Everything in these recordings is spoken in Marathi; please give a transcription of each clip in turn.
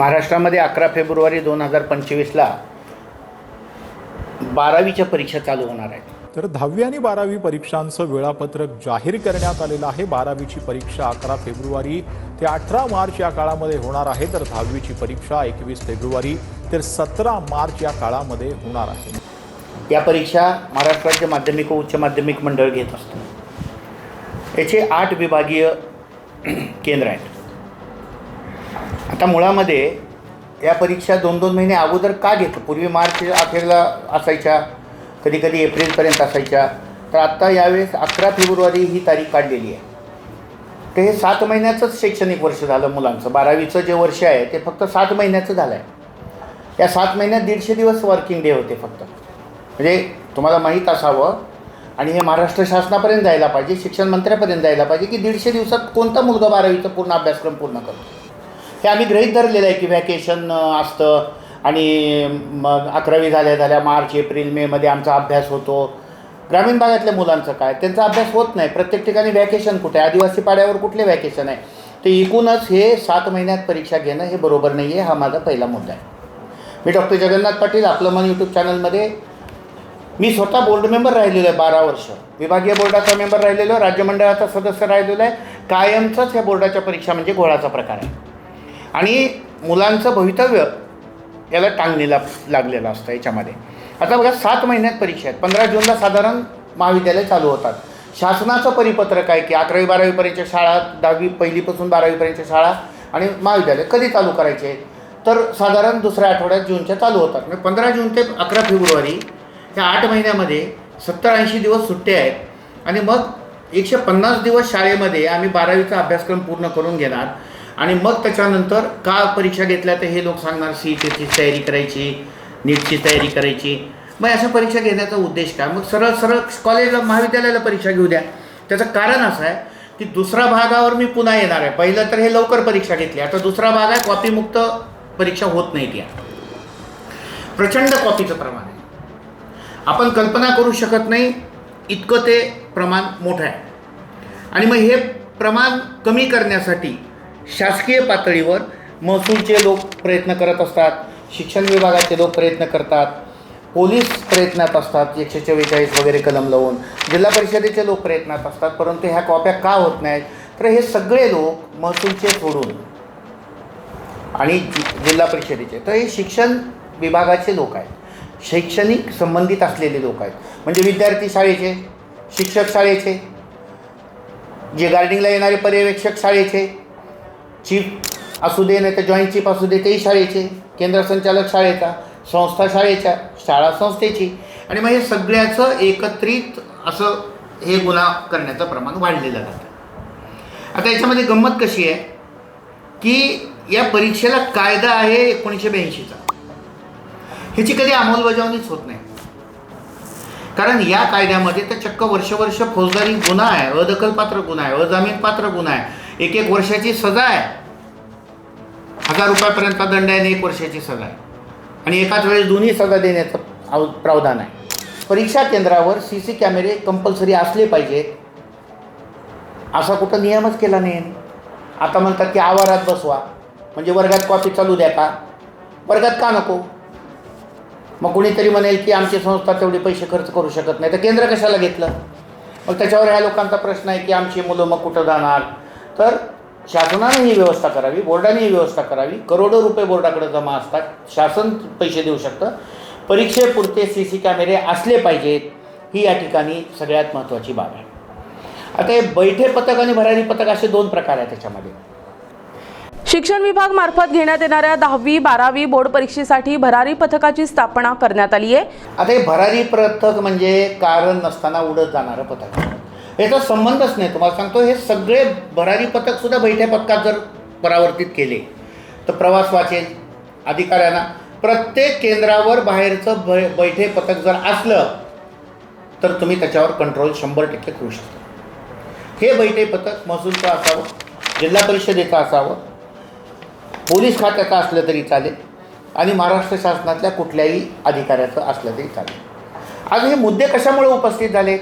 महाराष्ट्रामध्ये अकरा फेब्रुवारी दोन हजार पंचवीसला बारावीच्या परीक्षा चालू होणार आहेत. तर दहावी आणि बारावी परीक्षांचं वेळापत्रक जाहीर करण्यात आलेलं आहे. बारावीची परीक्षा अकरा फेब्रुवारी ते अठरा मार्च या काळामध्ये होणार आहे. तर दहावीची परीक्षा एकवीस फेब्रुवारी ते सतरा मार्च या काळामध्ये होणार आहे. या परीक्षा महाराष्ट्र राज्य माध्यमिक व उच्च माध्यमिक मंडळ घेत असतं याचे आठ विभागीय केंद्र आहेत. आता मुळामध्ये या परीक्षा दोन दोन महिने अगोदर का घेतो पूर्वी मार्च अखेरला असायच्या कधी कधी एप्रिलपर्यंत असायच्या. तर आत्ता यावेळेस अकरा फेब्रुवारी ही तारीख काढलेली आहे. तर हे सात महिन्याचंच शैक्षणिक वर्ष झालं मुलांचं. बारावीचं जे वर्ष आहे ते फक्त सात महिन्याचं झालं आहे या सात महिन्यात दीडशे दिवस वर्किंग डे होते फक्त. म्हणजे तुम्हाला माहीत असावं आणि हे महाराष्ट्र शासनापर्यंत जायला पाहिजे शिक्षण मंत्र्यापर्यंत जायला पाहिजे की दीडशे दिवसात कोणता मुलगा बारावीचा पूर्ण अभ्यासक्रम पूर्ण करतो? हे आम्ही गृहीत धरलेलं आहे की व्हॅकेशन असतं. आणि मग अकरावी झाल्या झाल्या मार्च एप्रिल मेमध्ये आमचा अभ्यास होतो. ग्रामीण भागातल्या मुलांचं काय? त्यांचा अभ्यास होत नाही. प्रत्येक ठिकाणी व्हॅकेशन कुठे आहे? आदिवासी पाड्यावर कुठले व्हॅकेशन आहे? ते एकूणच हे सात महिन्यात परीक्षा घेणं हे बरोबर नाही आहे हा माझा पहिला मुद्दा आहे. मी डॉक्टर जगन्नाथ पाटील आपलं मन यूट्यूब चॅनलमध्ये मी स्वतः बोर्ड मेंबर राहिलेलो आहे बारा वर्ष. विभागीय बोर्डाचा मेंबर राहिलेलो आहे. राज्यमंडळाचा सदस्य राहिलेलो आहे. कायमचाच ह्या बोर्डाच्या परीक्षा म्हणजे घोळाचा प्रकार आहे. आणि मुलांचं भवितव्य याला टांगणीला लागलेलं असतं याच्यामध्ये. आता बघा सात महिन्यात परीक्षा आहेत. पंधरा जूनला साधारण महाविद्यालय चालू होतात. शासनाचं परिपत्रक आहे की अकरावी बारावीपर्यंतच्या शाळा दहावी पहिलीपासून बारावीपर्यंतच्या शाळा आणि महाविद्यालय कधी चालू करायचे? तर साधारण दुसऱ्या आठवड्यात जूनच्या चालू होतात. म्हणजे पंधरा जून ते अकरा फेब्रुवारी ह्या आठ महिन्यामध्ये सत्तर ऐंशी दिवस सुट्टे आहेत. आणि मग एकशे पन्नास दिवस शाळेमध्ये आम्ही बारावीचा अभ्यासक्रम पूर्ण करून घेणार. आणि मग त्याच्यानंतर का परीक्षा घेतल्या तर हे लोक सांगणार सी टीची तयारी करायची नीटची तयारी करायची. मग अशा परीक्षा घेण्याचा उद्देश काय? मग सरळ सरळ कॉलेजला महाविद्यालयाला परीक्षा घेऊ द्या. त्याचं कारण असं आहे की दुसऱ्या भागावर मी पुन्हा येणार आहे. पहिलं तर हे लवकर परीक्षा घेतली. आता दुसरा भाग आहे कॉपीमुक्त परीक्षा होत नाहीत या प्रचंड कॉपीचं प्रमाण आहे. आपण कल्पना करू शकत नाही इतकं ते प्रमाण मोठं आहे. आणि मग हे प्रमाण कमी करण्यासाठी शासकीय पातळीवर महसूलचे लोक प्रयत्न करत असतात शिक्षण विभागाचे लोक प्रयत्न करतात पोलीस प्रयत्नात असतात एकशे चव्वेचाळीस वगैरे कलम लावून. जिल्हा परिषदेचे लोक प्रयत्नात असतात परंतु ह्या कॉप्या का होत नाहीत? तर हे सगळे लोक महसूलचे सोडून आणि जि- जिल्हा परिषदेचे. तर हे शिक्षण विभागाचे लोक आहेत. शैक्षणिक संबंधित असलेले लोक आहेत. म्हणजे विद्यार्थी शाळेचे शिक्षक शाळेचे जे गार्डिंगला येणारे पर्यवेक्षक शाळेचे चीफ असू दे नाही तर जॉईंट चीफ असू दे तेही शाळेचे केंद्र संचालक शाळेचा संस्था शाळेच्या शाळा संस्थेची. आणि मग हे सगळ्याचं एकत्रित असं हे गुन्हा करण्याचं प्रमाण वाढलेलं जातं आता याच्यामध्ये गंमत कशी आहे? की या परीक्षेला कायदा आहे एकोणीसशे ब्याऐंशीचा. ह्याची कधी अंमलबजावणीच होत नाही. कारण या कायद्यामध्ये तर चक्क वर्ष वर्ष फौजदारी गुन्हा आहे अदखलपात्र गुन्हा आहे अजामीनपात्र गुन्हा आहे. एक एक वर्षाची सजा आहे. हजार रुपयापर्यंत दंड आहे आणि एक वर्षाची सजा आहे. आणि एकाच वेळेस दोन्ही सजा देण्याचं आव- प्रावधान आहे. परीक्षा केंद्रावर सी सी कॅमेरे कंपल्सरी असले पाहिजेत. असा कुठं नियमच केला नाही आता म्हणतात की आवारात बसवा. म्हणजे वर्गात कॉपी चालू द्या का? वर्गात का नको? मग कुणीतरी म्हणेल की आमची संस्था तेवढे पैसे खर्च करू शकत नाही. तर केंद्र कशाला घेतलं? मग त्याच्यावर ह्या लोकांचा प्रश्न आहे की आमची मुलं मग कुठं जाणार? तर शासनाने ही व्यवस्था करावी बोर्डाने ही व्यवस्था करावी. करोडो रुपये बोर्डाकडे जमा असतात. शासन पैसे देऊ शकतं. परीक्षेपुरते सी सी कॅमेरे असले पाहिजेत ही या ठिकाणी सगळ्यात महत्त्वाची बाब आहे. आता हे बैठे पथक आणि भरारी पथक असे दोन प्रकार आहेत त्याच्यामध्ये. शिक्षण विभाग मार्फत घेण्यात येणाऱ्या दहावी बारावी बोर्ड परीक्षेसाठी भरारी पथकाची स्थापना करण्यात आली आहे. आता हे भरारी पथक म्हणजे कारण नसताना उडत जाणारं पथक. याचा संबंधच नाही. तुम्हाला सांगतो हे सगळे भरारी पथकसुद्धा बैठ्या पथकात जर परावर्तित केले तर प्रवास वाचेल अधिकाऱ्यांना. प्रत्येक केंद्रावर बाहेरचं ब बैठे पथक जर असलं तर तुम्ही त्याच्यावर कंट्रोल शंभर टक्के करू शकता. हे बैठे पथक महसूलचं असावं जिल्हा परिषदेचं असावं पोलीस खात्याचं असलं तरी चालेल आणि महाराष्ट्र शासनातल्या कुठल्याही अधिकाऱ्याचं असलं तरी चालेल. आज हे मुद्दे कशामुळे उपस्थित झाले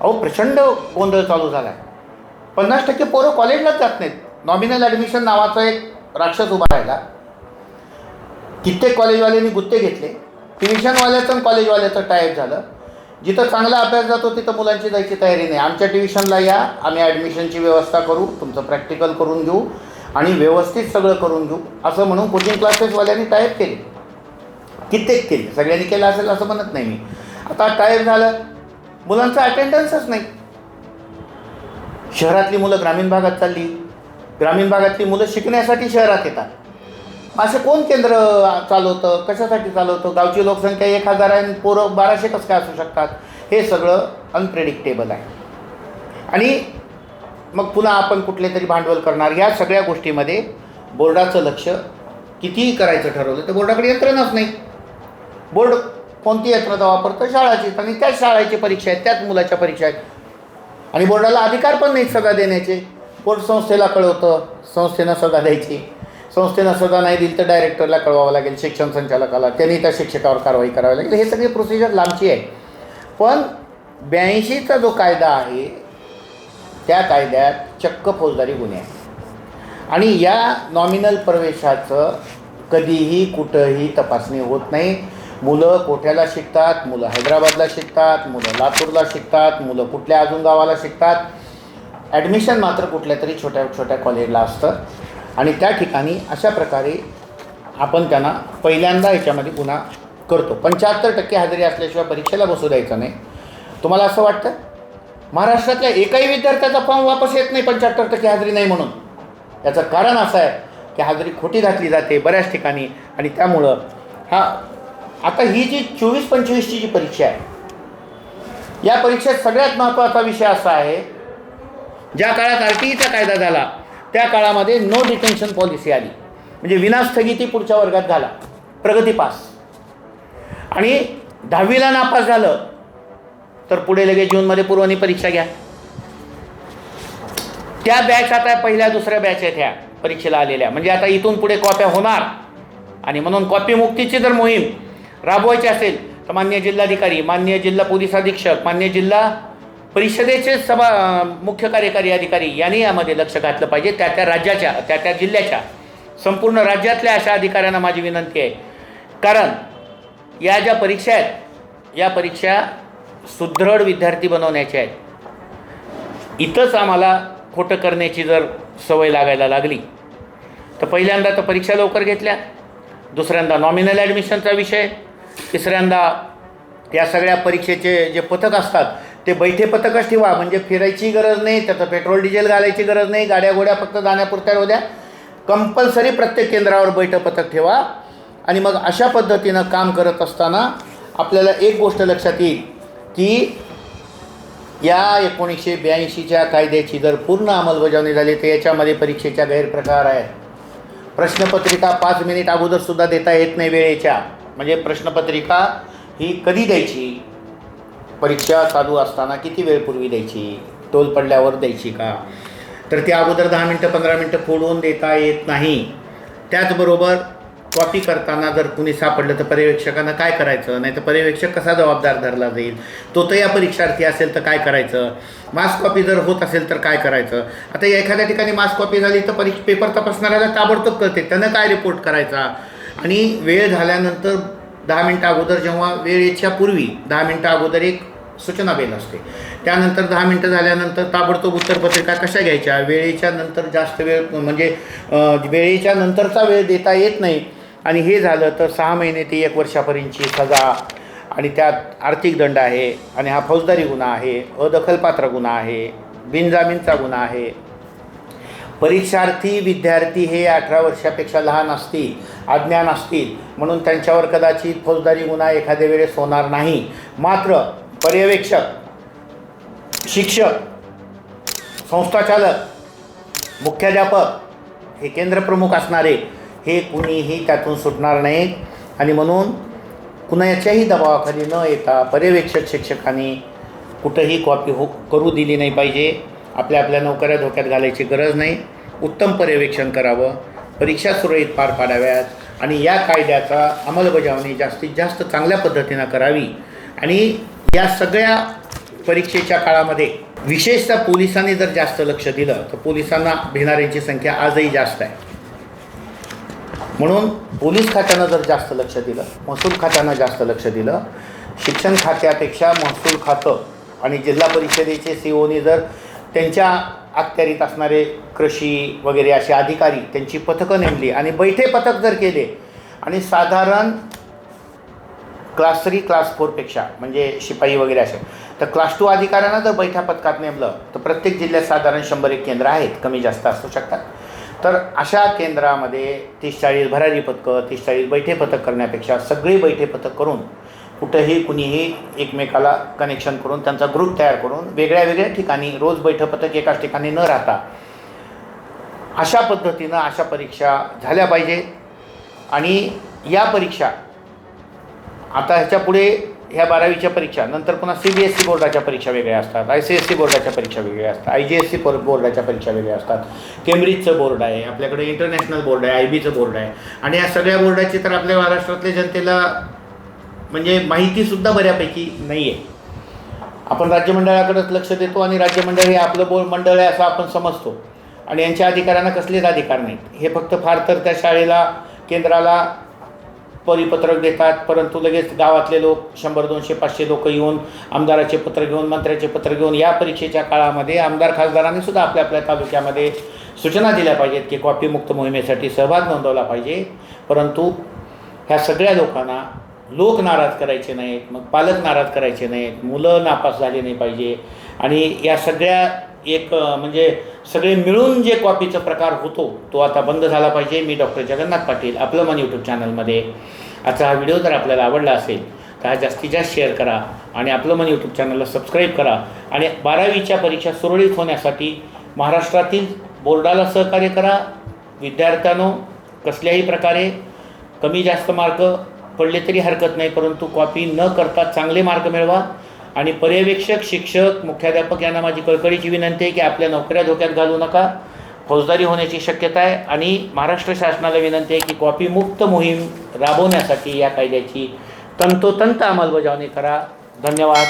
अहो प्रचंड गोंधळ चालू झाला आहे पन्नास टक्के पोरं कॉलेजलाच जात नाहीत. नॉमिनल ॲडमिशन नावाचा एक राक्षस उभा राहिला. कित्येक कॉलेजवाल्यांनी गुत्ते घेतले. ट्युशनवाल्याचं आणि कॉलेजवाल्याचं टायप झालं. जिथं चांगला अभ्यास जातो तिथं मुलांची जायची तयारी नाही. आमच्या ट्युशनला या आम्ही ॲडमिशनची व्यवस्था करू तुमचं प्रॅक्टिकल करून घेऊ आणि व्यवस्थित सगळं करून घेऊ असं म्हणून कोचिंग क्लासेसवाल्यांनी टायप केले. कित्येक केले. सगळ्यांनी केलं असेल असं म्हणत नाही मी. आता टायप झालं. मुलांचा अटेंडन्सच नाही. शहरातली मुलं ग्रामीण भागात चालली. ग्रामीण भागातली मुलं शिकण्यासाठी शहरात येतात. असे कोण केंद्र चालवतं? कशासाठी चालवतं? गावची लोकसंख्या एक हजार आहे पोरं बाराशे कसं काय असू शकतात? हे सगळं अनप्रेडिक्टेबल आहे. आणि मग पुन्हा आपण कुठले तरी भांडवल करणार. ह्या सगळ्या गोष्टीमध्ये बोर्डाचं लक्ष कितीही करायचं ठरवलं तर बोर्डाकडे यंत्रणच नाही. बोर्ड कोणती यंत्रणा वापरतो शाळाची. आणि त्याच शाळेची परीक्षा आहेत त्याच मुलाच्या परीक्षा आहेत. आणि बोर्डाला अधिकार पण नाहीत सजा देण्याचे. बोर्ड संस्थेला कळवतं? संस्थेनं सजा द्यायची. संस्थेनं सजा नाही दिली तर डायरेक्टरला कळवावं लागेल शिक्षण संचालकाला. त्यांनी त्या शिक्षकावर कारवाई करावी लागेल. हे सगळी प्रोसिजर लांबची आहे. पण ब्याऐंशीचा जो कायदा आहे त्या कायद्यात चक्क फौजदारी गुन्हे आहे आणि या नॉमिनल प्रवेशाचं कधीही कुठंही तपासणी होत नाही. मुलं कोठ्याला शिकतात? मुलं हैदराबादला शिकतात मुलं लातूरला शिकतात मुलं कुठल्या अजून गावाला शिकतात? ॲडमिशन मात्र कुठल्या तरी छोट्या छोट्या कॉलेजला असतं. आणि त्या ठिकाणी अशा प्रकारे आपण त्यांना पहिल्यांदा याच्यामध्ये गुन्हा करतो. पंच्याहत्तर टक्के हजेरी असल्याशिवाय परीक्षेला बसू द्यायचं नाही. तुम्हाला असं वाटतं? महाराष्ट्रातल्या एकाही विद्यार्थ्याचा फॉर्म वापस येत नाही पंच्याहत्तर टक्के हजेरी नाही म्हणून. याचं कारण असं आहे की हजेरी खोटी घातली जाते बऱ्याच ठिकाणी. आणि त्यामुळं हा आता ही जी चोवीस पंचवीसची जी परीक्षा आहे या परीक्षेत सगळ्यात महत्त्वाचा विषय असा आहे ज्या काळात आर टी ईचा कायदा झाला त्या काळामध्ये नो डिटेन्शन पॉलिसी आली. म्हणजे विनास्थगिती पुढच्या वर्गात घाला प्रगती पास. आणि दहावीला नापास झालं तर पुढे लगेच जूनमध्ये पूर्वनी परीक्षा घ्या. त्या बॅच आता पहिल्या दुसऱ्या बॅच आहेत ह्या परीक्षेला आलेल्या. म्हणजे आता इथून पुढे कॉप्या होणार. आणि म्हणून कॉपी मुक्तीची जर मोहीम राबवायचे असेल तर मान्य जिल्हाधिकारी मान्य जिल्हा पोलीस अधीक्षक मान्य जिल्हा परिषदेचे सभा मुख्य कार्यकारी अधिकारी यांनी यामध्ये लक्ष घातलं पाहिजे. त्या त्या राज्याच्या त्या त्या जिल्ह्याच्या संपूर्ण राज्यातल्या अशा अधिकाऱ्यांना माझी विनंती आहे. कारण या ज्या परीक्षा आहेत या परीक्षा सुदृढ विद्यार्थी बनवण्याच्या आहेत. इथंच आम्हाला खोटं करण्याची जर सवय लागायला लागली तर पहिल्यांदा तर परीक्षा लवकर घेतल्या. दुसऱ्यांदा नॉमिनल ॲडमिशनचा विषय. तिसऱ्यांदा या सगळ्या परीक्षेचे जे पथक असतात ते बैठे पथकच ठेवा. म्हणजे फिरायची गरज नाही त्याचं पेट्रोल डिझेल घालायची गरज नाही गाड्या गोड्या फक्त जाण्यापुरत्या राहू द्या. कंपल्सरी प्रत्येक केंद्रावर बैठं पथक ठेवा. आणि मग अशा पद्धतीनं काम करत असताना आपल्याला एक गोष्ट लक्षात येईल की या एकोणीसशे ब्याऐंशीच्या कायद्याची जर पूर्ण अंमलबजावणी झाली तर याच्यामध्ये परीक्षेच्या गैरप्रकार आहेत प्रश्नपत्रिका पाच मिनिट अगोदरसुद्धा देता येत नाही वेळेच्या. म्हणजे प्रश्नपत्रिका ही कधी द्यायची? परीक्षा चालू असताना किती वेळपूर्वी द्यायची? टोल पडल्यावर द्यायची का? तर ती अगोदर दहा मिनटं पंधरा मिनटं फोडून देता येत नाही. त्याचबरोबर कॉपी करताना जर कुणी सापडलं तर पर्यवेक्षकांना काय करायचं? नाही तर पर्यवेक्षक कसा जबाबदार धरला जाईल? तो तर या परीक्षार्थी असेल तर काय करायचं? मास कॉपी जर होत असेल तर काय करायचं? आता एखाद्या ठिकाणी मास कॉपी झाली तर परीक्षा पेपर तपासणाऱ्याला ताबडतोब करते त्यानं काय रिपोर्ट करायचा? आणि वेळ झाल्यानंतर दहा मिनटं अगोदर जेव्हा वेळेच्या पूर्वी दहा मिनटं अगोदर एक सूचना बेल असते. त्यानंतर दहा मिनटं झाल्यानंतर ताबडतोब उत्तरपत्रिका कशा घ्यायच्या? वेळेच्या नंतर जास्त वेळ म्हणजे वेळेच्या नंतरचा वेळ देता येत नाही. आणि हे झालं तर सहा महिने ते एक वर्षापर्यंतची सजा आणि त्यात आर्थिक दंड आहे आणि हा फौजदारी गुन्हा आहे अदखलपात्र गुन्हा आहे बिनजामीनचा गुन्हा आहे. परीक्षार्थी विद्यार्थी हे अठरा वर्षापेक्षा लहान असतील अज्ञान असतील म्हणून त्यांच्यावर कदाचित फौजदारी गुन्हा एखाद्या वेळेस होणार नाही. मात्र पर्यवेक्षक शिक्षक संस्थाचालक मुख्याध्यापक हे केंद्रप्रमुख असणारे हे कुणीही त्यातून सुटणार नाहीत. आणि म्हणून कुणाच्याही दबावाखाली न येता पर्यवेक्षक शिक्षकांनी कुठंही कॉपी हो करू दिली नाही पाहिजे. आपल्या आपल्या नोकऱ्या धोक्यात घालायची गरज नाही. उत्तम पर्यवेक्षण करावं. परीक्षा सुरळीत पार पाडाव्यात. आणि या कायद्याचा अंमलबजावणी जास्तीत जास्त चांगल्या पद्धतीनं करावी. आणि या सगळ्या परीक्षेच्या काळामध्ये विशेषतः पोलिसांनी जर जास्त लक्ष दिलं तर पोलिसांना भिणाऱ्यांची संख्या आजही जास्त आहे. म्हणून पोलीस खात्यानं जर जास्त लक्ष दिलं महसूल खात्यानं जास्त लक्ष दिलं शिक्षण खात्यापेक्षा महसूल खातं आणि जिल्हा परिषदेचे सी ओनी जर त्यांच्या अखत्यारीत असणारे कृषी वगैरे असे अधिकारी त्यांची पथकं नेमली आणि बैठे पथक जर केले आणि साधारण क्लास थ्री क्लास फोरपेक्षा म्हणजे शिपाई वगैरे असे तर क्लास टू अधिकाऱ्यांना जर बैठ्या पथकात नेमलं तर प्रत्येक जिल्ह्यात साधारण शंभर एक केंद्र आहेत कमी जास्त असू शकतात. तर अशा केंद्रामध्ये तीस चाळीस भरारी पथकं तीस चाळीस बैठे पथक करण्यापेक्षा सगळी बैठे पथक करून कुठंही कुणीही एकमेकाला कनेक्शन करून त्यांचा ग्रुप तयार करून वेगळ्या वेगळ्या ठिकाणी रोज बैठपथक एकाच ठिकाणी न राहता. अशा पद्धतीनं अशा परीक्षा झाल्या पाहिजे. आणि या परीक्षा आता ह्याच्या पुढे ह्या बारावीच्या परीक्षा नंतर पुन्हा सी बी एस सी बोर्डाच्या परीक्षा वेगळ्या असतात आय सी एस सी बोर्डाच्या परीक्षा वेगळ्या असतात आय जी एस सी बोर्डाच्या परीक्षा वेगळ्या असतात. केम्ब्रिजचं बोर्ड आहे आपल्याकडे इंटरनॅशनल बोर्ड आहे आय बीचं बोर्ड आहे. आणि या सगळ्या बोर्डाची तर आपल्या महाराष्ट्रातल्या जनतेला म्हणजे माहितीसुद्धा बऱ्यापैकी नाही आहे आपण राज्यमंडळाकडेच लक्ष देतो आणि राज्यमंडळ हे आपलं बोल मंडळ आहे असं आपण समजतो. आणि यांच्या अधिकाऱ्यांना कसलेच अधिकार नाहीत. हे फक्त फार तर त्या शाळेला केंद्राला परिपत्रक देतात परंतु लगेच गावातले लोक शंभर दोनशे पाचशे लोक येऊन आमदाराचे पत्र घेऊन मंत्र्याचे पत्र घेऊन या परीक्षेच्या काळामध्ये आमदार खासदारांनी सुद्धा आपल्या आपल्या तालुक्यामध्ये सूचना दिल्या पाहिजेत की कॉपीमुक्त मोहिमेसाठी सहभाग नोंदवला पाहिजे. परंतु ह्या सगळ्या लोकांना लोक नाराज करायचे नाहीत मग पालक नाराज करायचे नाहीत मुलं नापास झाले नाही पाहिजे. आणि या सगळ्या एक म्हणजे सगळे मिळून जे कॉपीचा प्रकार होतो तो आता बंद झाला पाहिजे. मी डॉक्टर जगन्नाथ पाटील आपलं मन यूट्यूब चॅनलमध्ये. आजचा हा व्हिडिओ जर आपल्याला आवडला असेल तर हा जास्तीत जास्त शेअर करा आणि आपलं मन यूट्यूब चॅनलला सबस्क्राईब करा. आणि बारावीच्या परीक्षा सुरळीत होण्यासाठी महाराष्ट्रातील बोर्डाला सहकार्य करा. विद्यार्थ्यांनो कसल्याही प्रकारे कमी जास्त मार्क पडले तरी हरकत नाही परंतु कॉपी न करता चांगले मार्क मिळवा. आणि पर्यवेक्षक शिक्षक मुख्याध्यापक यांना माझी कळकळीची विनंती आहे की आपल्या नोकऱ्या धोक्यात घालू नका. फौजदारी होण्याची शक्यता आहे आणि महाराष्ट्र शासनाला विनंती आहे की कॉपी मुक्त मोहीम राबवण्यासाठी या कायद्याची तंतोतंत अंमलबजावणी करा. धन्यवाद.